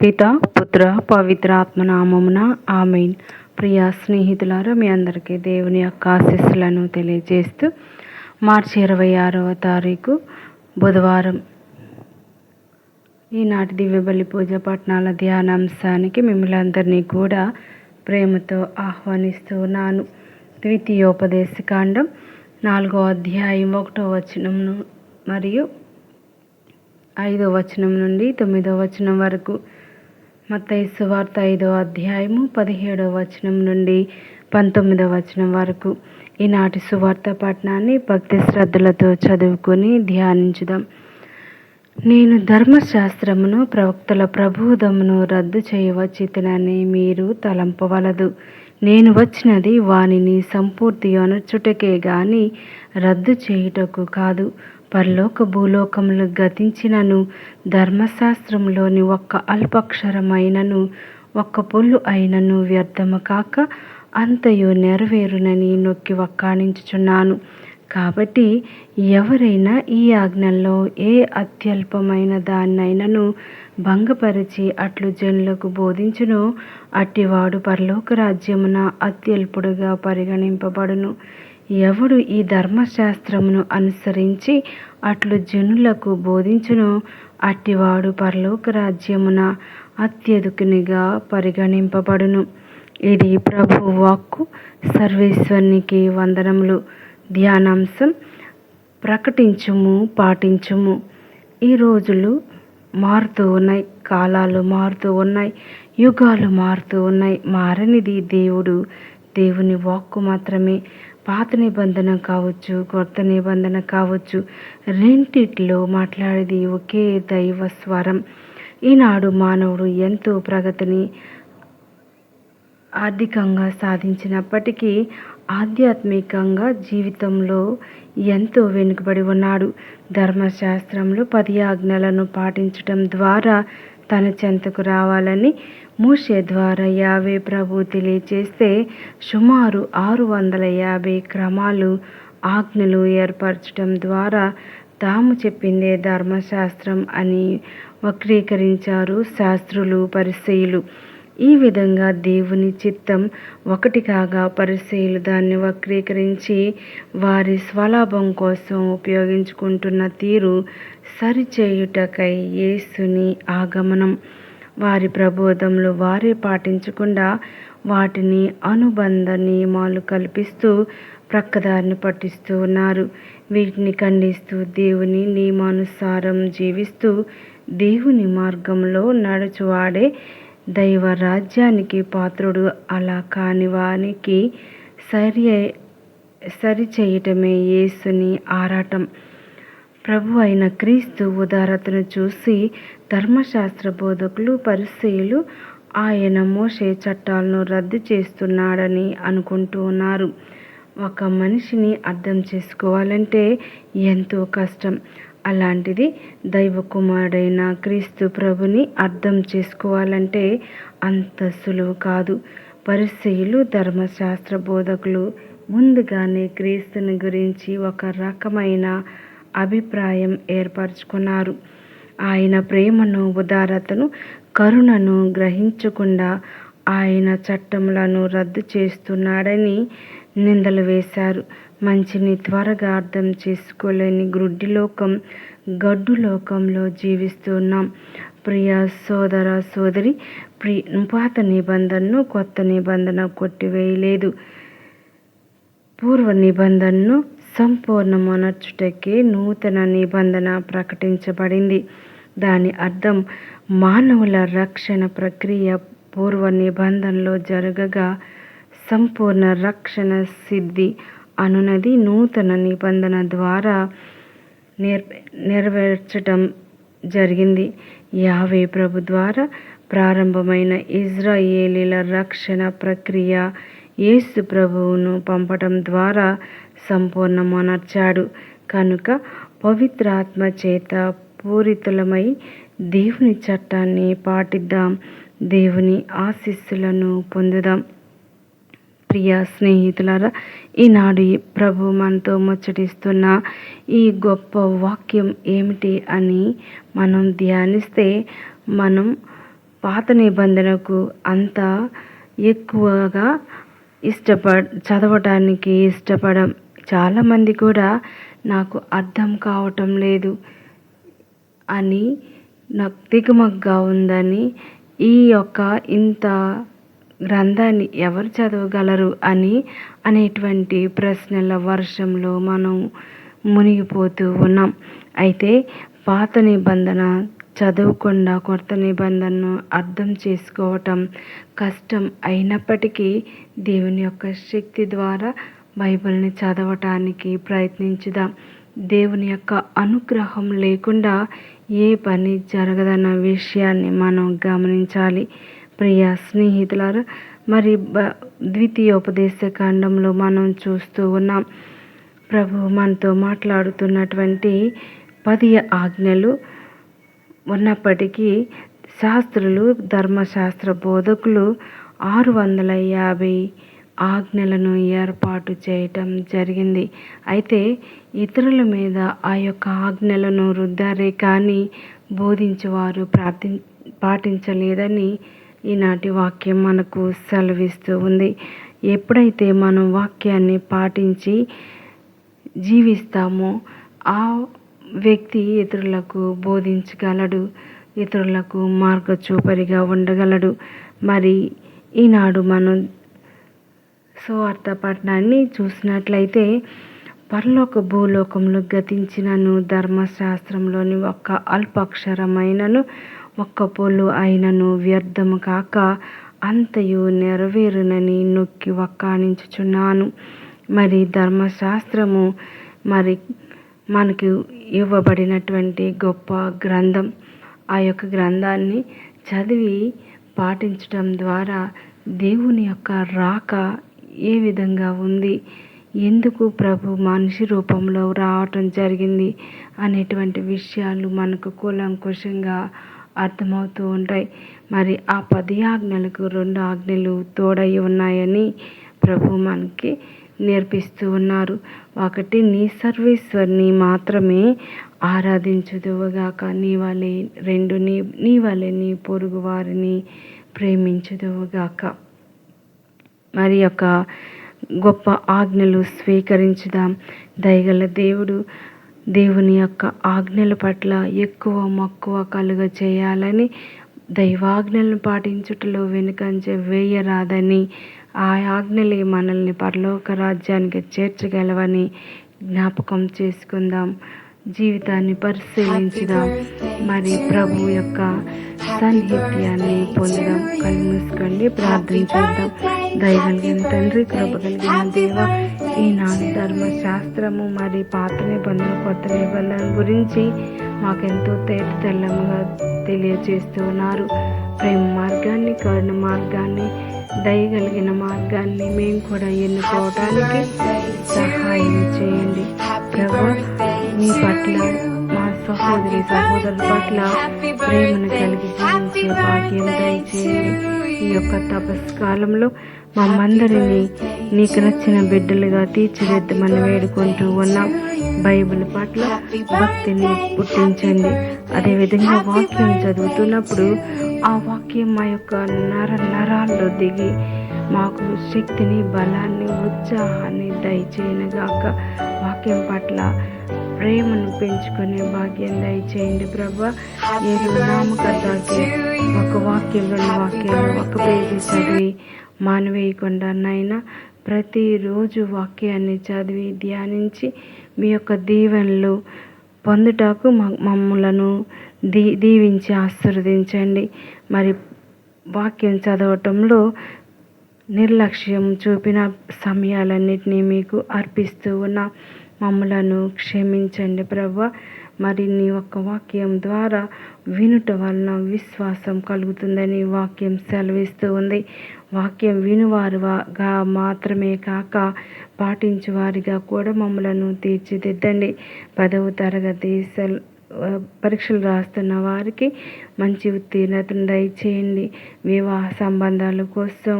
పిత పుత్ర పవిత్ర ఆత్మనామమున ఆమెన్. ప్రియ స్నేహితులారా మీ అందరికీ దేవుని యొక్క ఆశీస్సులను తెలియజేస్తూ మార్చి ఇరవై ఆరవ తారీఖు బుధవారం ఈనాటి దివ్యబలి పూజ పట్టణాల ధ్యానాంశానికి మిమ్మల్ని అందరినీ కూడా ప్రేమతో ఆహ్వానిస్తూ ఉన్నాను. ద్వితీయోపదేశకాండం నాలుగో అధ్యాయం ఒకటో వచనం మరియు ఐదో వచనం నుండి తొమ్మిదో వచనం వరకు మత్తయి సువార్త ఐదో అధ్యాయము పదిహేడో వచనం నుండి పంతొమ్మిదో వచనం వరకు. ఈనాటి సువార్త పట్టణాన్ని భక్తి శ్రద్ధలతో చదువుకొని ధ్యానించుదాం. నేను ధర్మశాస్త్రమును ప్రవక్తల ప్రబోధమును రద్దు చేయవచ్చితనని మీరు తలంపవలదు. నేను వచ్చినది వానిని సంపూర్తి అనర్చుటకే గాని రద్దు చేయుటకు కాదు. పరలోక భూలోకములు గతించినను ధర్మశాస్త్రంలోని ఒక్క అల్పక్షరమైనను ఒక్క పొల్లు అయినను వ్యర్థము కాక అంతయు నెరవేరునని నొక్కి వక్కాణించుచున్నాను. కాబట్టి ఎవరైనా ఈ ఆజ్ఞల్లో ఏ అత్యల్పమైన దాన్నైనను భంగపరిచి అట్లు జనులకు బోధించును అట్టివాడు పరలోక రాజ్యమున అత్యల్పుడుగా పరిగణింపబడును. ఎవడు ఈ ధర్మశాస్త్రమును అనుసరించి అట్లు జనులకు బోధించును అట్టివాడు పరలోక రాజ్యమున అత్యధికునిగా పరిగణింపబడును. ఇది ప్రభు వాక్కు సర్వేశ్వరునికి వందనములు. ధ్యానాంశం ప్రకటించుము పాటించుము. ఈ రోజులు మారుతూ ఉన్నాయి కాలాలు మారుతూ ఉన్నాయి యుగాలు మారుతూ ఉన్నాయి. మారనిది దేవుడు దేవుని వాక్కు మాత్రమే. పాత నిబంధన కావచ్చు కొత్త నిబంధన కావచ్చు రెంటిట్లో మాట్లాడేది ఒకే దైవ స్వరం. ఈనాడు మానవుడు ఎంతో ప్రగతిని ఆర్థికంగా సాధించినప్పటికీ ఆధ్యాత్మికంగా జీవితంలో ఎంతో వెనుకబడి ఉన్నాడు. ధర్మశాస్త్రంలో పది ఆజ్ఞలను పాటించటం ద్వారా తన చెంతకు రావాలని మూషే ద్వారా యాభై ప్రభు తెలియచేస్తే సుమారు ఆరు వందల యాభై క్రమాలు ఆజ్ఞలు ఏర్పరచడం ద్వారా తాము చెప్పిందే ధర్మశాస్త్రం అని వక్రీకరించారు శాస్త్రులు పరిశీలు ఈ విధంగా దేవుని చిత్తం ఒకటి కాగా పరిశీలు దాన్ని వక్రీకరించి వారి స్వలాభం కోసం ఉపయోగించుకుంటున్న తీరు సరిచేయుటకై యేసుని ఆగమనం. వారి ప్రబోధంలో వారే పాటించకుండా వాటిని అనుబంధ నియమాలు కల్పిస్తూ ప్రక్కదారిని పట్టిస్తూ ఉన్నారు. వీటిని ఖండిస్తూ దేవుని నియమానుసారం జీవిస్తూ దేవుని మార్గంలో నడుచువాడే దైవ రాజ్యానికి పాత్రుడు. అలా కాని వానికి సరి సరిచేయటమే యేసుని ఆరాటం. ప్రభు అయిన క్రీస్తు ఉదారతను చూసి ధర్మశాస్త్ర బోధకులు పరిశీలు ఆయన మోసే చట్టాలను రద్దు చేస్తున్నాడని అనుకుంటూ ఉన్నారు. ఒక మనిషిని అర్థం చేసుకోవాలంటే ఎంతో కష్టం. అలాంటిది దైవ కుమారుడైన క్రీస్తు ప్రభుని అర్థం చేసుకోవాలంటే అంత సులువు కాదు. పరిశీలు ధర్మశాస్త్ర బోధకులు ముందుగానే క్రీస్తుని గురించి ఒక రకమైన అభిప్రాయం ఏర్పరచుకున్నారు. ఆయన ప్రేమను ఉదారతను కరుణను గ్రహించకుండా ఆయన చట్టములను రద్దు చేస్తున్నాడని నిందలు వేశారు. మంచిని త్వరగా అర్థం చేసుకోలేని గ్రుడ్డి లోకం గడ్డు లోకంలో జీవిస్తున్నాం. ప్రియ సోదర సోదరి ప్రి పాత నిబంధనను కొత్త నిబంధన కొట్టివేయలేదు. పూర్వ నిబంధనను సంపూర్ణమనర్చుటకే నూతన నిబంధన ప్రకటించబడింది. దాని అర్థం మానవుల రక్షణ ప్రక్రియ పూర్వ నిబంధనలో జరగగా సంపూర్ణ రక్షణ సిద్ధి అనునది నూతన నిబంధన ద్వారా నెర్ నెరవేర్చటం జరిగింది. యావే ప్రభు ద్వారా ప్రారంభమైన ఇజ్రాయేలీల రక్షణ ప్రక్రియ యేసు ప్రభువును పంపటం ద్వారా సంపూర్ణమనర్చాడు. కనుక పవిత్రాత్మ చేత పూరితులమై దేవుని చట్టాన్ని పాటిద్దాం. దేవుని ఆశీస్సులను పొందుదాం. ప్రియ స్నేహితులారా ఈనాడు ప్రభు మనతో ముచ్చటిస్తున్న ఈ గొప్ప వాక్యం ఏమిటి అని మనం ధ్యానిస్తే మనం పాత నిబంధనకు అంత ఎక్కువగా ఇష్టపడ చదవటానికి ఇష్టపడం. చాలామంది కూడా నాకు అర్థం కావటం లేదు అని నాకు దిగుమగ్గా ఉందని ఈ యొక్క ఇంత గ్రంథాన్ని ఎవరు చదవగలరు అని అనేటువంటి ప్రశ్నల వర్షంలో మనం మునిగిపోతూ ఉన్నాం. అయితే పాత నిబంధన చదవకుండా కొత్త నిబంధనను అర్థం చేసుకోవటం కష్టం అయినప్పటికీ దేవుని యొక్క శక్తి ద్వారా బైబిల్ని చదవటానికి ప్రయత్నించుదాం. దేవుని యొక్క అనుగ్రహం లేకుండా ఏ పని జరగదన్న విషయాన్ని మనం గమనించాలి. ప్రియ స్నేహితులారా మరి ద్వితీయోపదేశ కాండంలో మనం చూస్తూ ఉన్నాం. ప్రభు మనతో మాట్లాడుతున్నటువంటి పది ఆజ్ఞలు ఉన్నప్పటికీ శాస్త్రులు ధర్మశాస్త్ర బోధకులు ఆరు వందల యాభై ఆజ్ఞలను ఏర్పాటు చేయటం జరిగింది. అయితే ఇతరుల మీద ఆ యొక్క ఆజ్ఞలను రుద్దారే కానీ బోధించేవారు ప్రార్థి పాటించలేదని ఈనాటి వాక్యం మనకు సెలవిస్తూ ఉంది. ఎప్పుడైతే మనం వాక్యాన్ని పాటించి జీవిస్తామో ఆ వ్యక్తి ఇతరులకు బోధించగలడు ఇతరులకు మార్గచూపరిగా ఉండగలడు. మరి ఈనాడు మనం సువార్త పట్టణాన్ని చూసినట్లయితే పరలోక భూలోకంలో గతించినను ధర్మశాస్త్రంలోని ఒక్క అల్పాక్షరమైనను ఒక్క పొలు అయినను వ్యర్థము కాక అంతయు నెరవేరునని నొక్కి వక్కాణించుచున్నాను మరి ధర్మశాస్త్రము మరి మనకు ఇవ్వబడినటువంటి గొప్ప గ్రంథం. ఆ యొక్క గ్రంథాన్ని చదివి పాటించటం ద్వారా దేవుని యొక్క రాక ఏ విధంగా ఉంది? ఎందుకు ప్రభు మనిషి రూపంలో రావటం జరిగింది? అనేటువంటి విషయాలు మనకు కూలంకుషంగా అర్థమవుతూ ఉంటాయి. మరి ఆ పది ఆజ్ఞలకు రెండు ఆజ్ఞలు తోడై ఉన్నాయని ప్రభు మనకి నేర్పిస్తూ ఉన్నారు. ఒకటి నీ సర్వేశ్వరిని మాత్రమే ఆరాధించుదువుగాక. నీ వలె రెండు నీ నీ వలె నీ పొరుగు వారిని ప్రేమించుదువుగాక. మరి యొక్క గొప్ప ఆజ్ఞలు స్వీకరించుదాం. దయగల దేవుడు దేవుని యొక్క ఆజ్ఞల పట్ల ఎక్కువ మక్కువ కలుగ చేయాలని దైవాజ్ఞలను పాటించుటలో వెనుకంచే వేయరాదని ఆ ఆజ్ఞలే మనల్ని పరలోక రాజ్యానికి చేర్చగలవని జ్ఞాపకం చేసుకుందాం. జీవితాన్ని పరిశీలించుదాం. మరి ప్రభు యొక్క సాన్నిహిత్యాన్ని పొందడం కళ్ళు మూసుకోండి ప్రార్థన చేద్దాం. దయగలిగిన తండ్రి కృప కలిగిన దేవ ఈనాడు ధర్మశాస్త్రము మరి పాత నిబంధన కొత్త నిబంధన గురించి మాకెంతో తేట తెల్లముగా తెలియజేస్తూ ఉన్నారు. ప్రేమ మార్గాన్ని కరుణ మార్గాన్ని దయగలిగిన మార్గాన్ని మేము కూడా ఎన్నుకోవడానికి సహాయం చేయండి. ప్రభు మీ పట్ల సహోదరి సహోదరుల పట్ల ప్రేమను కలిగి జీవించే భాగ్యం దయచేయండి. ఈ యొక్క తపస్కాలంలో మమ్మందరినీ నీకు నచ్చిన బిడ్డలుగా తీర్చిదిద్దమని వేడుకుంటూ ఉన్నాం. బైబిల్ పట్ల భక్తిని పుట్టించండి. అదేవిధంగా వాక్యం చదువుతున్నప్పుడు ఆ వాక్యం మా యొక్క నర నరాల్లో దిగి మాకు శక్తిని బలాన్ని ఉత్సాహాన్ని దయచేయనుగాక. వాక్యం పట్ల ప్రేమను పెంచుకునే భాగ్యం దయచేయండి ప్రభా. ఏడు నామకర్తకి ఒక వాక్యం రెండు వాక్యాలు ఒక పేజీ చదివి మానవేయకుండా నాయన ప్రతిరోజు వాక్యాన్ని చదివి ధ్యానించి మీ యొక్క దీవెనలు పొందుటకు మమ్మలను దీ దీవించి ఆశీర్వదించండి. మరి వాక్యం చదవటంలో నిర్లక్ష్యం చూపిన సమయాలన్నింటినీ మీకు అర్పిస్తూ ఉన్న. మమ్మలను క్షమించండి ప్రభు. మరి నీ యొక్క వాక్యం ద్వారా వినుట వలన విశ్వాసం కలుగుతుందని వాక్యం సెలవిస్తూ ఉంది. వాక్యం వినువారుగా మాత్రమే కాక పాటించువారిగా కూడా మమ్మలను తీర్చిదిద్దండి. పదవ తరగతి సెల్ పరీక్షలు రాస్తున్న వారికి మంచి ఉత్తీర్ణతను దయచేయండి. వివాహ సంబంధాల కోసం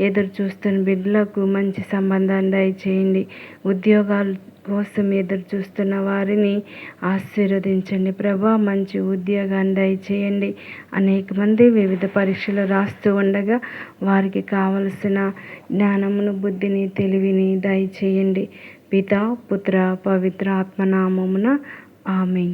ఎదురు చూస్తున్న బిడ్డలకు మంచి సంబంధాన్ని దయచేయండి. ఉద్యోగాలు కోసం ఎదురు చూస్తున్న వారిని ఆశీర్వదించండి ప్రభా మంచి ఉద్యోగాన్ని దయచేయండి. అనేక మంది వివిధ పరీక్షలు రాస్తూ ఉండగా వారికి కావలసిన జ్ఞానమును బుద్ధిని తెలివిని దయచేయండి. పిత పుత్ర పవిత్ర ఆత్మనామమున ఆమె